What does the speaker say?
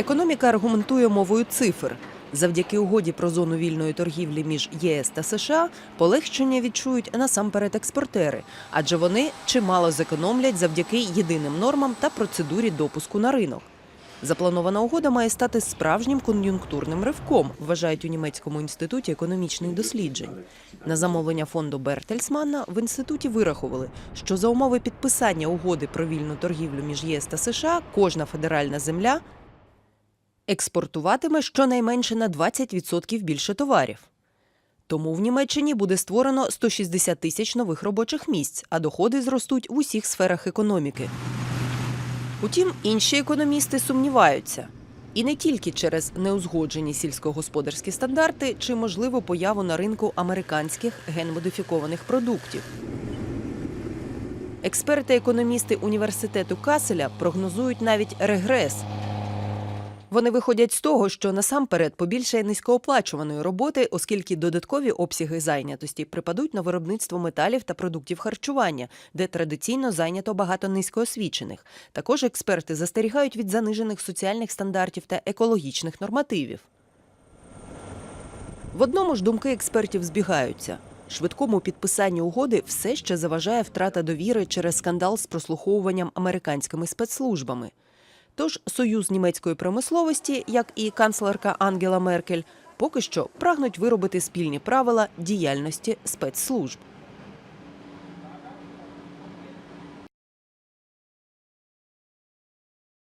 Економіка аргументує мовою цифр. Завдяки угоді про зону вільної торгівлі між ЄС та США полегшення відчують насамперед експортери, адже вони чимало зекономлять завдяки єдиним нормам та процедурі допуску на ринок. Запланована угода має стати справжнім кон'юнктурним ривком, вважають у німецькому інституті економічних досліджень. На замовлення фонду Бертельсманна в інституті вирахували, що за умови підписання угоди про вільну торгівлю між ЄС та США кожна федеральна земля експортуватиме щонайменше на 20% більше товарів. Тому в Німеччині буде створено 160 тисяч нових робочих місць, а доходи зростуть в усіх сферах економіки. Утім, інші економісти сумніваються. І не тільки через неузгоджені сільськогосподарські стандарти чи можливу появу на ринку американських генмодифікованих продуктів. Експерти-економісти університету Каселя прогнозують навіть регрес. Вони виходять з того, що насамперед побільшає низькооплачуваної роботи, оскільки додаткові обсяги зайнятості припадуть на виробництво металів та продуктів харчування, де традиційно зайнято багато низькоосвічених. Також експерти застерігають від занижених соціальних стандартів та екологічних нормативів. В одному ж думки експертів збігаються. Швидкому підписанню угоди все ще заважає втрата довіри через скандал з прослуховуванням американськими спецслужбами. Тож союз німецької промисловості, як і канцлерка Ангела Меркель, поки що прагнуть виробити спільні правила діяльності спецслужб.